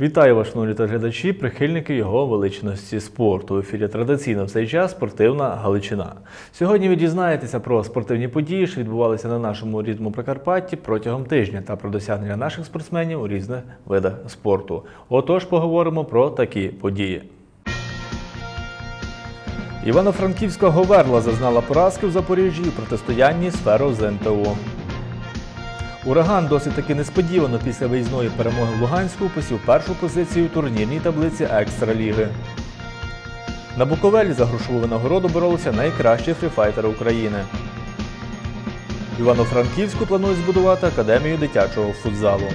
Вітаю вас, шановні глядачі, прихильники його величності спорту. У ефірі традиційно в цей час спортивна Галичина. Сьогодні ви дізнаєтеся про спортивні події, що відбувалися на нашому рідному Прикарпатті протягом тижня та про досягнення наших спортсменів у різних видах спорту. Отож, поговоримо про такі події. Івано-Франківська Говерла зазнала поразки в Запоріжжі у протистоянні з Феро з НТО. Ураган досить таки несподівано після виїзної перемоги в Луганську посів першу позицію у турнірній таблиці Екстраліги. На Буковелі за грошову винагороду боролися найкращі фріфайтери України. Івано-Франківську планують збудувати академію дитячого футзалу.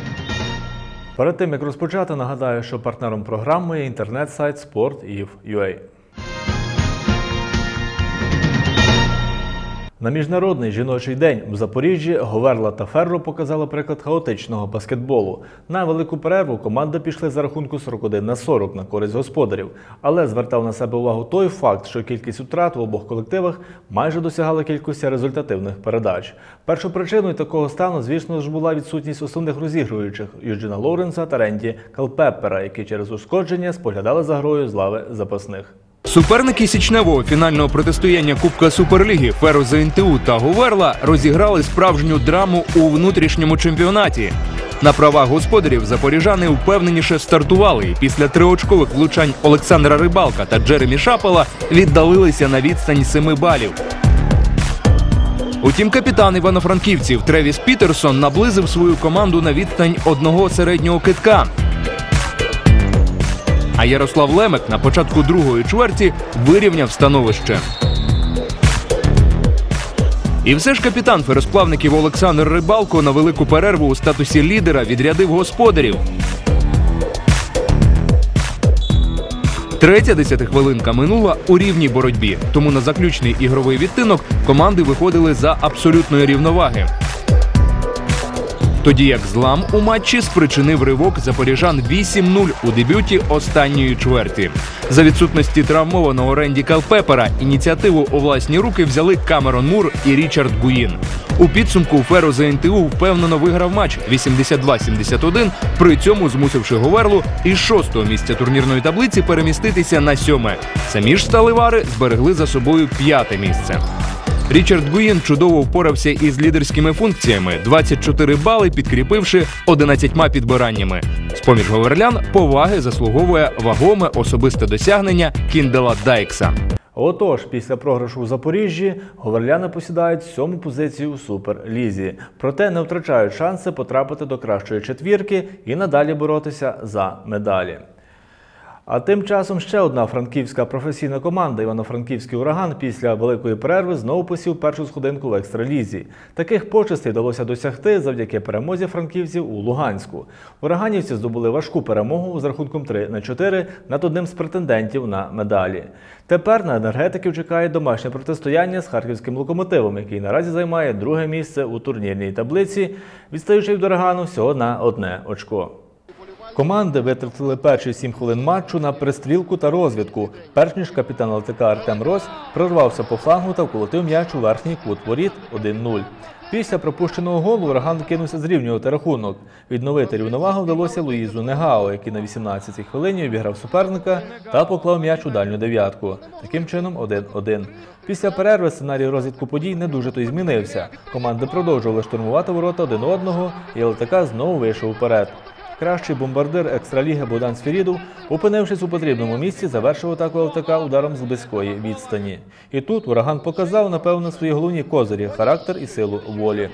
Перед тим як розпочати, нагадаю, що партнером програми є інтернет-сайт Sport.ів.ua. На міжнародний жіночий день в Запоріжжі Говерла та Ферро показали приклад хаотичного баскетболу. На велику перерву команди пішли за рахунку 41 на 40 на користь господарів, але звертав на себе увагу той факт, що кількість утрат в обох колективах майже досягала кількості результативних передач. Першою причиною такого стану, звісно ж, була відсутність основних розігруючих Юджина Лоуренса та Ренді Калпеппера, які через ушкодження споглядали за грою з лави запасних. Суперники січневого фінального протистояння Кубка Суперліги Ферро ЗНТУ та Говерла розіграли справжню драму у внутрішньому чемпіонаті. На правах господарів запоріжани впевненіше стартували і після триочкових влучань Олександра Рибалка та Джеремі Шапела віддалилися на відстань семи балів. Утім, капітан івано-франківців Тревіс Пітерсон наблизив свою команду на відстань одного середнього китка. А Ярослав Лемек на початку другої чверті вирівняв становище. І все ж капітан феросплавників Олександр Рибалко на велику перерву у статусі лідера відрядив господарів. Третя десятихвилинка минула у рівній боротьбі, тому на заключний ігровий відтинок команди виходили за абсолютної рівноваги. Тоді як злам у матчі спричинив ривок запоріжан 8-0 у дебюті останньої чверті. За відсутності травмованого Ренді Калпепера ініціативу у власні руки взяли Камерон Мур і Річард Гуїн. У підсумку Феро ЗНТУ впевнено виграв матч 82-71, при цьому змусивши Говерлу із шостого місця турнірної таблиці переміститися на сьоме. Самі ж сталевари зберегли за собою п'яте місце. Річард Гуєн чудово впорався із лідерськими функціями, 24 бали підкріпивши 11 підбираннями. З-поміж говерлян поваги заслуговує вагоме особисте досягнення Кіндела Дайкса. Отож, після програшу у Запоріжжі говерляни посідають сьому позицію у суперлізі, проте не втрачають шанси потрапити до кращої четвірки і надалі боротися за медалі. А тим часом ще одна франківська професійна команда Івано-Франківський ураган після великої перерви знову посів першу сходинку в екстралізі. Таких почестей вдалося досягти завдяки перемозі франківців у Луганську. Ураганівці здобули важку перемогу з рахунком 3 на 4 над одним з претендентів на медалі. Тепер на енергетиків чекає домашнє протистояння з харківським локомотивом, який наразі займає друге місце у турнірній таблиці, відстаючи від урагану всього на одне очко. Команди витратили перші сім хвилин матчу на перестрілку та розвідку, перш ніж капітан ЛТК Артем Рось прорвався по флангу та вколотив м'яч у верхній кут воріт 1-0. Після пропущеного голу ураган кинувся зрівнювати рахунок. Відновити рівновагу вдалося Луїзу Негао, який на 18-й хвилині обіграв суперника та поклав м'яч у дальню дев'ятку. Таким чином 1-1. Після перерви сценарій розвідку подій не дуже то й змінився. Команди продовжували штурмувати ворота один одного, і ЛТК знову вийшов уперед. Кращий бомбардир екстраліги Богдан Сфірідов, опинившись у потрібному місці, завершив атаку ЛТК ударом з близької відстані. І тут ураган показав, напевно, свої головні козирі характер і силу волі.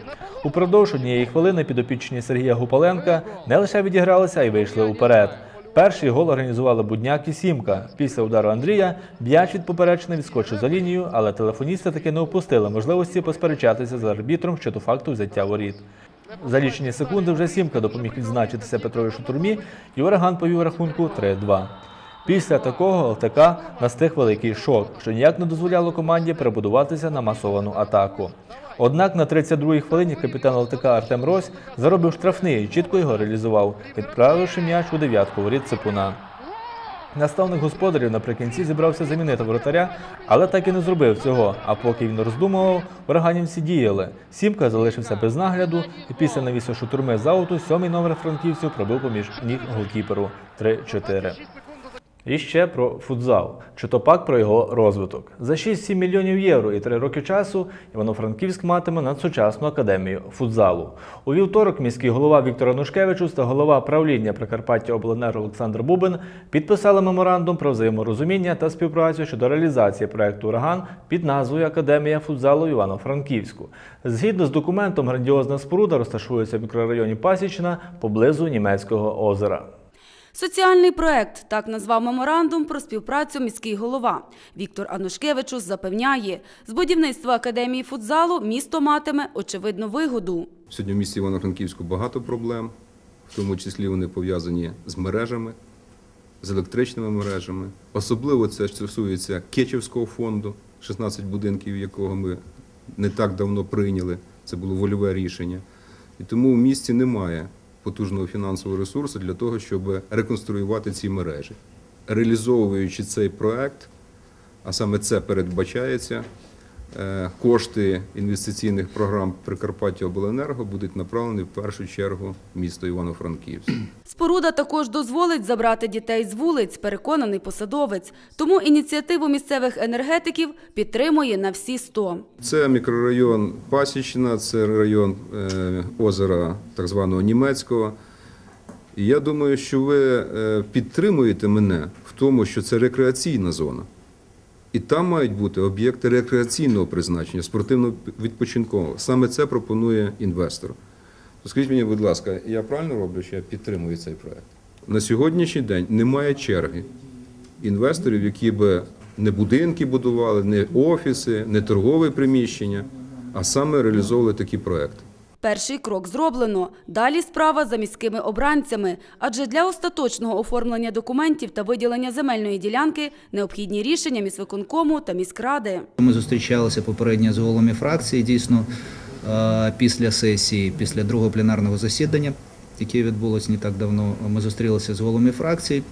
Упродовж однієї хвилини підопічні Сергія Гупаленка не лише відігралися, а й вийшли уперед. Перший гол організували Будняк і Сімка. Після удару Андрія м'яч від поперечини відскочив за лінію, але телефоністи таки не опустили можливості посперечатися з арбітром щодо факту взяття воріт. За лічені секунди вже Сімка допоміг відзначитися Петрові Шутурмі, і ураган повів рахунку 3-2. Після такого ЛТК настиг великий шок, що ніяк не дозволяло команді перебудуватися на масовану атаку. Однак на 32-й хвилині капітан ЛТК Артем Рось заробив штрафний і чітко його реалізував, відправивши м'яч у дев'ятку воріт Ципуна. Наставник господарів наприкінці зібрався замінити воротаря, але так і не зробив цього. А поки він роздумував, ураганівці діяли. Сімка залишився без нагляду, і після навісу шутурми з ауту сьомий номер франківців пробив поміж ніг голкіперу 3-4. І ще про футзал, чи то пак про його розвиток. За 6-7 мільйонів євро і 3 роки часу Івано-Франківськ матиме надсучасну академію футзалу. У вівторок міський голова Віктор Анушкевичус та голова правління Прикарпаття Обленерго Олександр Бубин підписали меморандум про взаєморозуміння та співпрацю щодо реалізації проекту Ураган під назвою Академія футзалу Івано-Франківську. Згідно з документом, грандіозна споруда розташується в мікрорайоні Пасічна поблизу німецького озера. Соціальний проект так назвав меморандум про співпрацю міський голова. Віктор Анушкевичус запевняє, з будівництва академії футзалу місто матиме очевидну вигоду. Сьогодні в місті Івано-Франківську багато проблем, в тому числі вони пов'язані з мережами, з електричними мережами. Особливо це стосується Кечівського фонду, 16 будинків, якого ми не так давно прийняли. Це було вольове рішення. І тому в місті немає потужного фінансового ресурсу для того, щоб реконструювати ці мережі. Реалізовуючи цей проект, а саме це передбачається, кошти інвестиційних програм Прикарпаття Обленерго будуть направлені в першу чергу в місто Івано-Франківськ. Споруда також дозволить забрати дітей з вулиць, переконаний посадовець. Тому ініціативу місцевих енергетиків підтримує на всі 100. Це мікрорайон Пасічна, це район е, озера так званого німецького. І я думаю, що ви е, підтримуєте мене в тому, що це рекреаційна зона. І там мають бути об'єкти рекреаційного призначення, спортивно-відпочинкового. Саме це пропонує інвестор. То Скажіть мені, будь ласка, я правильно роблю, що я підтримую цей проект? На сьогоднішній день немає черги інвесторів, які би не будинки будували, не офіси, не торгові приміщення, а саме реалізовували такі проекти. Перший крок зроблено. Далі справа за міськими обранцями. Адже для остаточного оформлення документів та виділення земельної ділянки необхідні рішення міськвиконкому та міськради. Ми зустрічалися попередньо з головами фракції. Дійсно, е, після сесії, після другого пленарного засідання, яке відбулося не так давно, ми зустрілися з головами фракції.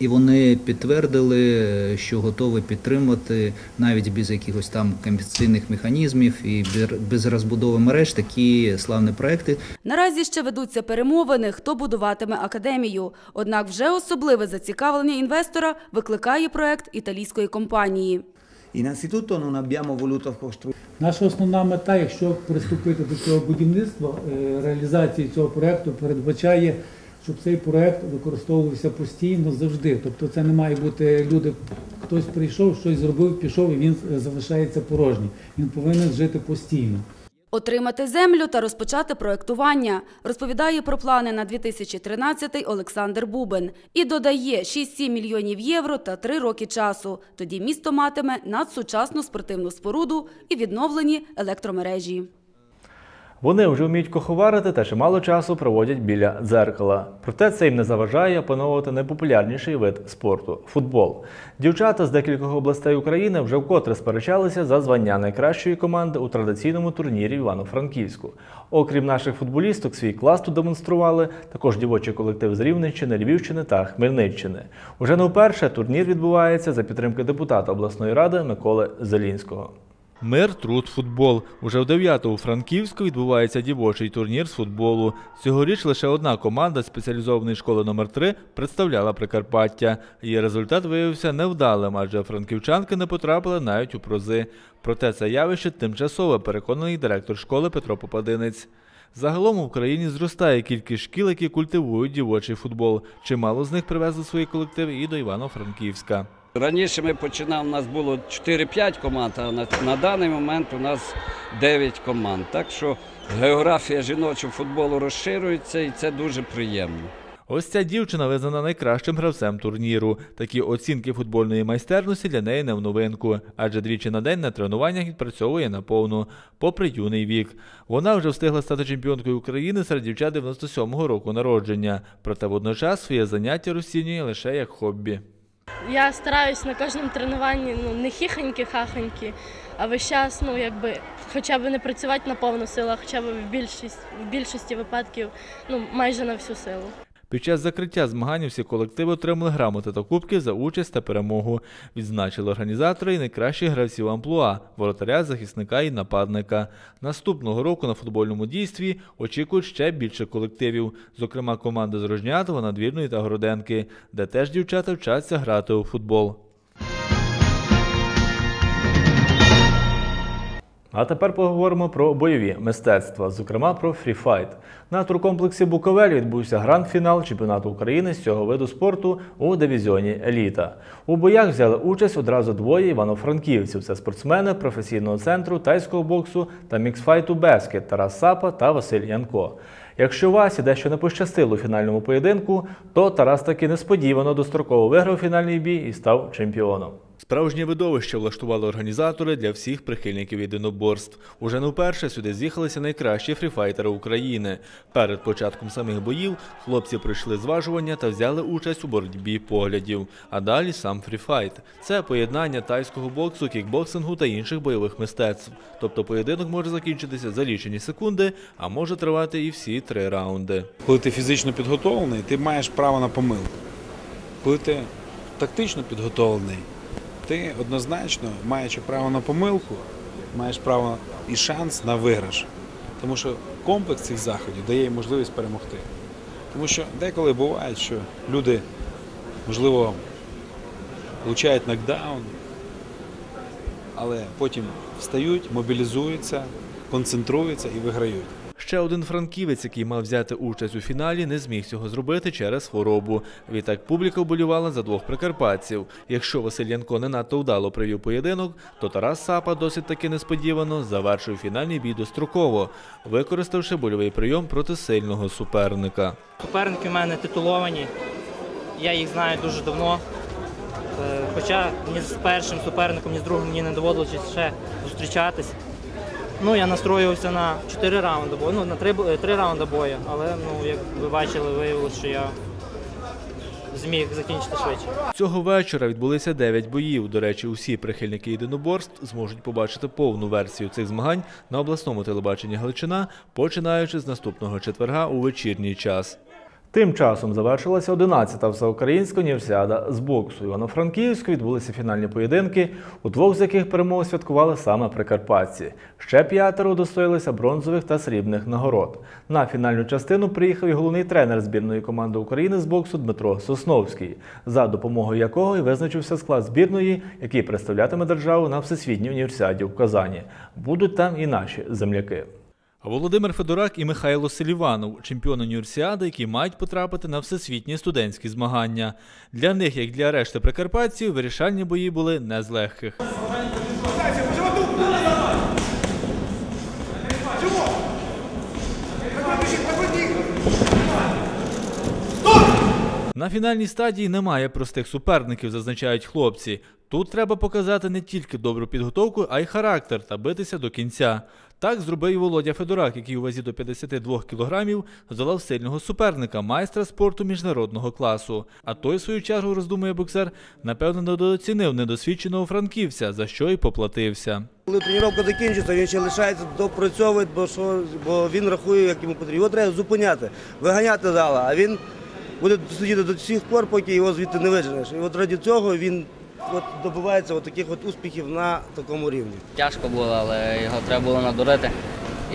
І вони підтвердили, що готові підтримати навіть без якихось там компенсаційних механізмів і без розбудови мереж такі славні проекти. Наразі ще ведуться перемовини, хто будуватиме академію. Однак вже особливе зацікавлення інвестора викликає проект італійської компанії. Innanzitutto non abbiamo voluto costruire Наша основна мета, якщо приступити до цього будівництва, е, реалізації цього проекту передбачає, щоб цей проект використовувався постійно завжди. Тобто це не має бути люди, хтось прийшов, щось зробив, пішов і він е, залишається порожній. Він повинен жити постійно. Отримати землю та розпочати проектування, розповідає про плани на 2013 Олександр Бубен. І додає 6-7 мільйонів євро та 3 роки часу. Тоді місто матиме надсучасну спортивну споруду і відновлені електромережі. Вони вже вміють куховарити та чимало часу проводять біля дзеркала. Проте це їм не заважає опановувати найпопулярніший вид спорту футбол. Дівчата з декількох областей України вже вкотре сперечалися за звання найкращої команди у традиційному турнірі Івано-Франківську. Окрім наших футболісток, свій клас тут демонстрували також дівочий колектив з Рівненщини, Львівщини та Хмельниччини. Уже не вперше турнір відбувається за підтримки депутата обласної ради Миколи Зелінського. Мир, труд, футбол. Уже в 9 у Франківську відбувається дівочий турнір з футболу. Цьогоріч лише одна команда спеціалізованої школи номер 3 представляла Прикарпаття. Її результат виявився невдалим, адже франківчанки не потрапили навіть у прози. Проте це явище тимчасове, переконаний директор школи Петро Попадинець. Загалом в Україні зростає кількість шкіл, які культивують дівочий футбол. Чимало з них привезли свої колективи і до Івано-Франківська. Раніше ми починали, у нас було 4-5 команд, а на, на даний момент у нас 9 команд. Так що географія жіночого футболу розширюється і це дуже приємно. Ось ця дівчина визнана найкращим гравцем турніру. Такі оцінки футбольної майстерності для неї не в новинку, адже двічі на день на тренуваннях відпрацьовує наповну, попри юний вік. Вона вже встигла стати чемпіонкою України серед дівчат 97-го року народження. Проте водночас своє заняття розцінює лише як хобі. Я стараюсь на кожному тренуванні ну, не хіхоньки-хахоньки, а весь час, ну, якби, хоча б не працювати на повну силу, а хоча б в більшість, в більшості випадків ну, майже на всю силу. Під час закриття змагань всі колективи отримали грамоти та кубки за участь та перемогу. Відзначили організатори і найкращих гравців амплуа, воротаря, захисника і нападника. Наступного року на футбольному дійстві очікують ще більше колективів, зокрема команди з Рожнятова, Надвірної та Городенки, де теж дівчата вчаться грати у футбол. А тепер поговоримо про бойові мистецтва, зокрема про фріфайт. На туркомплексі Буковель відбувся гранд-фінал чемпіонату України з цього виду спорту у дивізіоні Еліта. У боях взяли участь одразу двоє івано-франківців. Це спортсмени професійного центру тайського боксу та міксфайту Бескет Тарас Сапа та Василь Янко. Якщо Васі дещо не пощастило у фінальному поєдинку, то Тарас таки несподівано достроково виграв фінальний бій і став чемпіоном. Справжнє видовище влаштували організатори для всіх прихильників єдиноборств. Уже не вперше сюди з'їхалися найкращі фріфайтери України. Перед початком самих боїв хлопці пройшли зважування та взяли участь у боротьбі поглядів. А далі сам фріфайт. Це поєднання тайського боксу, кікбоксингу та інших бойових мистецтв. Тобто поєдинок може закінчитися за лічені секунди, а може тривати і всі три раунди. Коли ти фізично підготовлений, ти маєш право на помилку. Коли ти тактично підготовлений, ти однозначно, маючи право на помилку, маєш право і шанс на виграш. Тому що комплекс цих заходів дає їм можливість перемогти. Тому що деколи буває, що люди, можливо, получають нокдаун, але потім встають, мобілізуються, концентруються і виграють. Ще один франківець, який мав взяти участь у фіналі, не зміг цього зробити через хворобу. Відтак публіка вболівала за двох прикарпатців. Якщо Василь Янко не надто вдало привів поєдинок, то Тарас Сапа досить таки несподівано завершив фінальний бій достроково, використавши больовий прийом проти сильного суперника. Суперники в мене титуловані, я їх знаю дуже давно. Е, Хоча ні з першим суперником, ні з другим мені не доводилося ще зустрічатись. Ну, я настроювався на 4 раунди бою, ну, на 3, 3 раунди бою, але ну, як ви бачили, виявилося, що я зміг закінчити швидше. Цього вечора відбулися 9 боїв. До речі, усі прихильники єдиноборств зможуть побачити повну версію цих змагань на обласному телебаченні Галичина, починаючи з наступного четверга у вечірній час. Тим часом завершилася 11-та всеукраїнська універсіада з боксу. Івано-Франківську відбулися фінальні поєдинки, у двох з яких перемогу святкували саме прикарпатці. Ще п'ятеро удостоїлися бронзових та срібних нагород. На фінальну частину приїхав і головний тренер збірної команди України з боксу Дмитро Сосновський, за допомогою якого і визначився склад збірної, який представлятиме державу на всесвітній універсіаді в Казані. Будуть там і наші земляки. Володимир Федорак і Михайло Селіванов, чемпіони універсіади, які мають потрапити на всесвітні студентські змагання. Для них, як для решти прикарпатців, вирішальні бої були не з легких. На фінальній стадії немає простих суперників, зазначають хлопці. Тут треба показати не тільки добру підготовку, а й характер та битися до кінця. Так зробив Володя Федорак, який у вазі до 52 кілограмів здолав сильного суперника, майстра спорту міжнародного класу. А той, в свою чергу, роздумує боксер, напевно, недооцінив недосвідченого франківця, за що й поплатився. Коли тренування закінчиться, він ще лишається, допрацьовує, бо, що, бо він рахує, як йому потрібно. Його треба зупиняти, виганяти зала, а він буде сидіти до всіх пор, поки його звідти не виженеш. І от раді цього він от, добивається от таких от успіхів на такому рівні. Тяжко було, але його треба було надурити.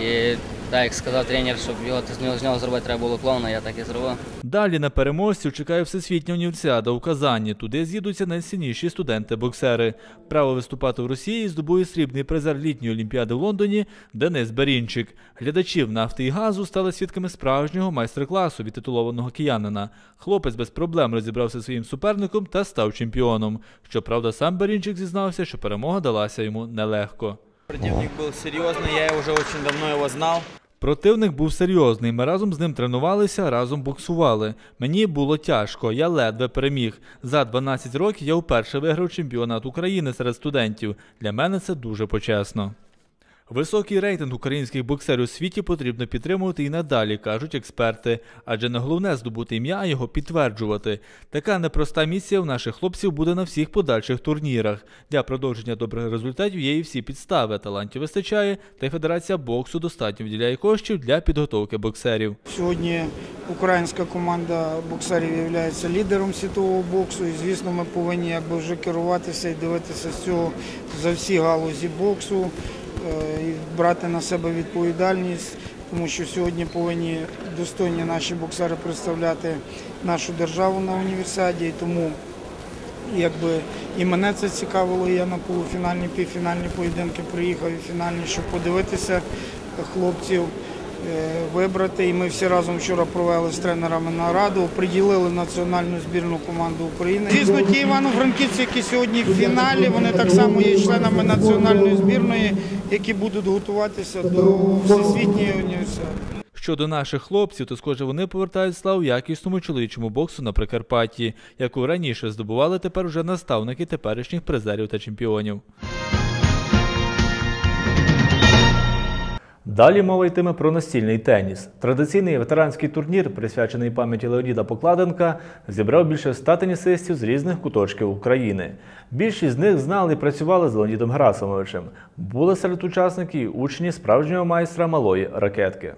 І так як сказав тренер, щоб його з нього, з нього зробити треба було клоуна, я так і зробив. Далі на переможців чекає всесвітня універсіада у Казані. Туди з'їдуться найсильніші студенти-боксери. Право виступати в Росії здобує срібний призер літньої олімпіади в Лондоні Денис Берінчик. Глядачів нафти і газу стали свідками справжнього майстер-класу від титулованого киянина. Хлопець без проблем розібрався зі своїм суперником та став чемпіоном. Щоправда, сам Берінчик зізнався, що перемога далася йому нелегко. Противник был серьезный, я уже очень давно его знал. Противник був серйозний. Ми разом з ним тренувалися, разом боксували. Мені було тяжко, я ледве переміг. За 12 років я вперше виграв чемпіонат України серед студентів. Для мене це дуже почесно. Високий рейтинг українських боксерів у світі потрібно підтримувати і надалі, кажуть експерти. Адже не головне здобути ім'я, а його підтверджувати. Така непроста місія в наших хлопців буде на всіх подальших турнірах. Для продовження добрих результатів є і всі підстави. Талантів вистачає, та й Федерація боксу достатньо виділяє коштів для підготовки боксерів. Сьогодні українська команда боксерів є лідером світового боксу, і звісно, ми повинні якби вже керуватися і дивитися з цього за всі галузі боксу, і брати на себе відповідальність, тому що сьогодні повинні достойні наші боксери представляти нашу державу на універсіаді. І тому якби і мене це цікавило. Я на полуфінальні, півфінальні поєдинки приїхав і фінальні, щоб подивитися хлопців, е, вибрати. І ми всі разом вчора провели з тренерами нараду, приділили національну збірну команду України. Звісно, ті івано-франківці, які сьогодні в фіналі, вони так само є членами національної збірної, які будуть готуватися до всесвітньої універсіади. Щодо наших хлопців, то схоже вони повертають славу якісному чоловічому боксу на Прикарпатті, яку раніше здобували тепер уже наставники теперішніх призерів та чемпіонів. Далі мова йтиме про настільний теніс. Традиційний ветеранський турнір, присвячений пам'яті Леоніда Покладенка, зібрав більше ста тенісистів з різних куточків України. Більшість з них знали і працювали з Леонідом Герасимовичем. Були серед учасників учні справжнього майстра малої ракетки.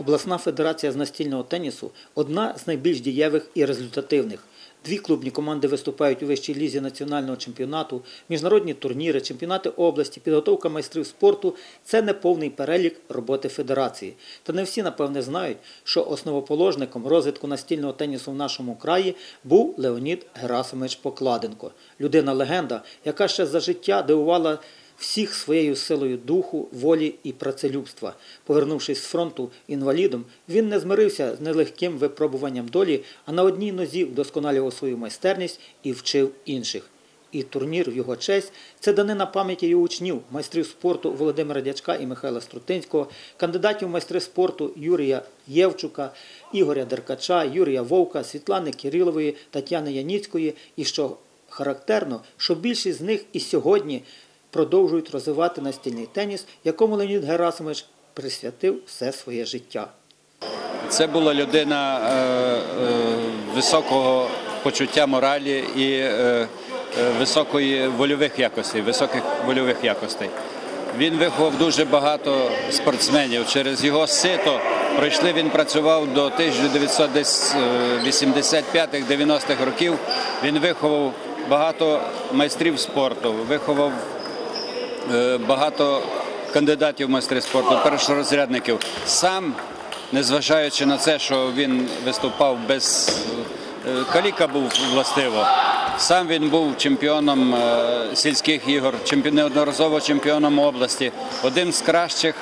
Обласна федерація з настільного тенісу одна з найбільш дієвих і результативних. Дві клубні команди виступають у вищій лізі національного чемпіонату, міжнародні турніри, чемпіонати області, підготовка майстрів спорту це не повний перелік роботи федерації. Та не всі, напевне, знають, що основоположником розвитку настільного тенісу в нашому краї був Леонід Герасимович Покладенко, людина-легенда, яка ще за життя дивувала всіх своєю силою духу, волі і працелюбства. Повернувшись з фронту інвалідом, він не змирився з нелегким випробуванням долі, а на одній нозі вдосконалював свою майстерність і вчив інших. І турнір в його честь це данина пам'яті його учнів, майстрів спорту Володимира Дячка і Михайла Струтинського, кандидатів майстри спорту Юрія Євчука, Ігоря Деркача, Юрія Вовка, Світлани Кирилової, Тетяни Яніцької. І що характерно, що більшість з них і сьогодні продовжують розвивати настільний теніс, якому Леонід Герасимович присвятив все своє життя. Це була людина е, е, високого почуття моралі і е, високої вольових якостей, високих вольових якостей. Він виховав дуже багато спортсменів. Через його сито пройшли. Він працював до 1985-90-х років. Він виховав багато майстрів спорту, виховав багато кандидатів в майстри спорту, першорозрядників. Сам, незважаючи на це, що він виступав без е, каліка був властиво. Сам він був чемпіоном е, сільських ігор, неодноразово чемпіоном області, одним з кращих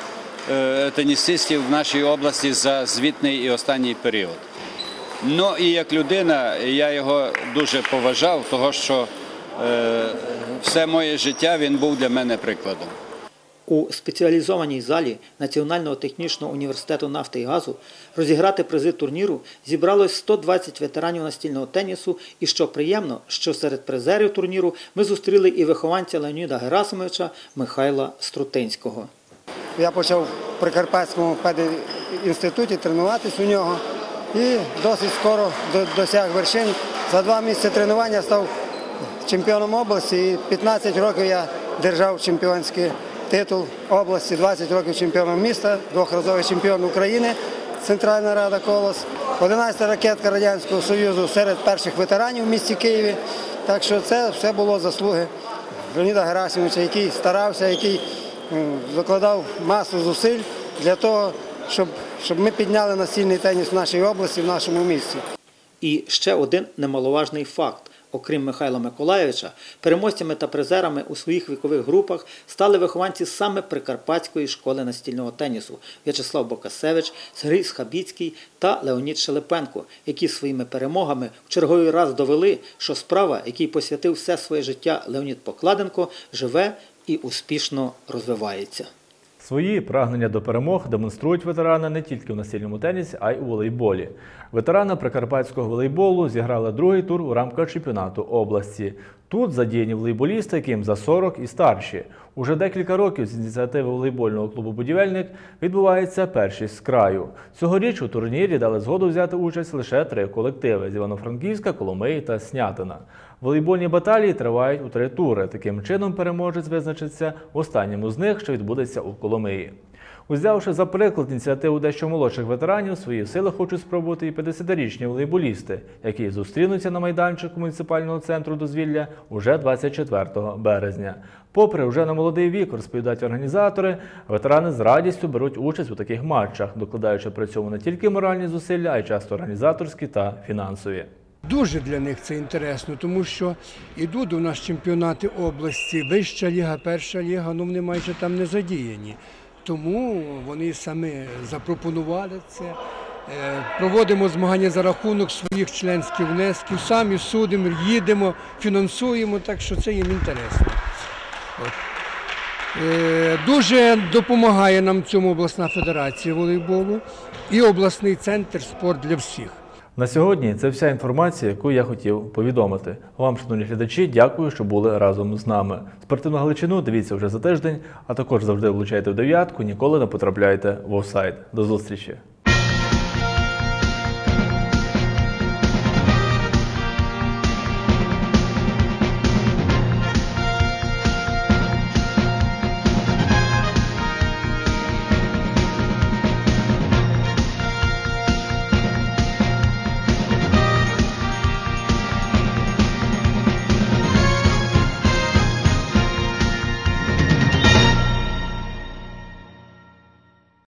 е, тенісистів в нашій області за звітний і останній період. Ну і як людина я його дуже поважав, того що е, все моє життя він був для мене прикладом. У спеціалізованій залі Національного технічного університету нафти і газу розіграти призи турніру зібралось 120 ветеранів настільного тенісу. І що приємно, що серед призерів турніру ми зустріли і вихованця Леоніда Герасимовича Михайла Струтинського. Я почав в Прикарпатському педінституті тренуватись у нього і досить скоро до- досяг вершин. За два місяці тренування став чемпіоном області і 15 років я держав чемпіонський титул області, 20 років чемпіоном міста, двохразовий чемпіон України, Центральна Рада Колос, 11 ракетка Радянського Союзу серед перших ветеранів в місті Києві. Так що це все було заслуги Леоніда Герасимовича, який старався, який закладав масу зусиль для того, щоб, щоб ми підняли настільний теніс в нашій області, в нашому місті. І ще один немаловажний факт. Окрім Михайла Миколаєвича, переможцями та призерами у своїх вікових групах стали вихованці саме Прикарпатської школи настільного тенісу В'ячеслав Бокасевич, Сергій Схабіцький та Леонід Шелепенко, які своїми перемогами в черговий раз довели, що справа, якій посвятив все своє життя Леонід Покладенко, живе і успішно розвивається. Свої прагнення до перемог демонструють ветерани не тільки в настільному тенісі, а й у волейболі. Ветерани прикарпатського волейболу зіграли другий тур у рамках чемпіонату області. Тут задіяні волейболісти, яким за 40 і старші. Уже декілька років з ініціативи волейбольного клубу Будівельник відбувається першість з краю. Цьогоріч у турнірі дали згоду взяти участь лише три колективи з Івано-Франківська, Коломиї та Снятина. Волейбольні баталії тривають у три тури. Таким чином переможець визначиться в останньому з них, що відбудеться у Коломиї. Узявши за приклад ініціативу дещо молодших ветеранів, свої сили хочуть спробувати і 50-річні волейболісти, які зустрінуться на майданчику муніципального центру дозвілля уже 24 березня. Попри вже на молодий вік, розповідають організатори, ветерани з радістю беруть участь у таких матчах, докладаючи при цьому не тільки моральні зусилля, а й часто організаторські та фінансові. Дуже для них це інтересно, тому що йдуть у нас чемпіонати області, вища ліга, перша ліга, ну вони майже там не задіяні. Тому вони самі запропонували це. Е, Проводимо змагання за рахунок своїх членських внесків, самі судимо, їдемо, фінансуємо, так що це їм інтересно. Е, Дуже допомагає нам цьому обласна федерація волейболу і обласний центр спорт для всіх. На сьогодні це вся інформація, яку я хотів повідомити. Вам, шановні глядачі, дякую, що були разом з нами. Спортивну Галичину дивіться вже за тиждень, а також завжди влучайте в дев'ятку, ніколи не потрапляйте в офсайд. До зустрічі!